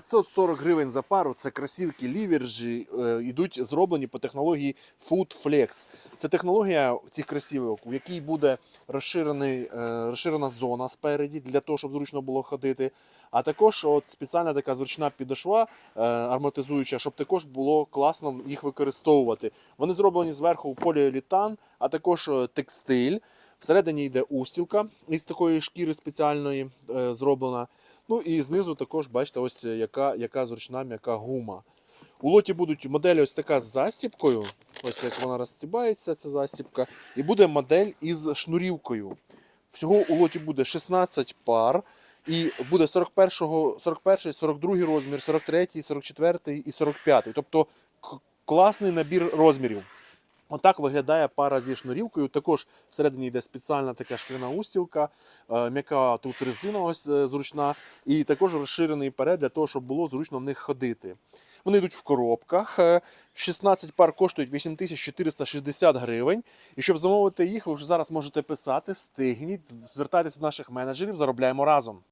540 гривень за пару. Це кросівки ліверджі, е, йдуть зроблені по технології Food Flex. Це технологія цих кросівок, у якій буде е, розширена зона спереді для того, щоб зручно було ходити. А також от спеціальна така зручна підошва е, амортизуюча, щоб також було класно їх використовувати. Вони зроблені зверху поліолітан, а також е, текстиль. Всередині йде устілка із такої шкіри спеціальної е, зроблена. Ну і знизу також бачите, ось яка, яка зручна м'яка гума. У лоті будуть моделі ось така з засібкою. Ось як вона розстібається, ця засібка. І буде модель із шнурівкою. Всього у лоті буде 16 пар. І буде 41, 41, 42 розмір, 43, 44 і 45. Тобто класний набір розмірів. Отак виглядає пара зі шнурівкою. Також всередині йде спеціальна така шкіряна устілка, е, м'яка тут резина ось е, зручна, і також розширений перед для того, щоб було зручно в них ходити. Вони йдуть в коробках. е, 16 пар коштують 8460 гривень. І щоб замовити їх, ви вже зараз можете писати, встигніть, звертайтеся до наших менеджерів, заробляємо разом.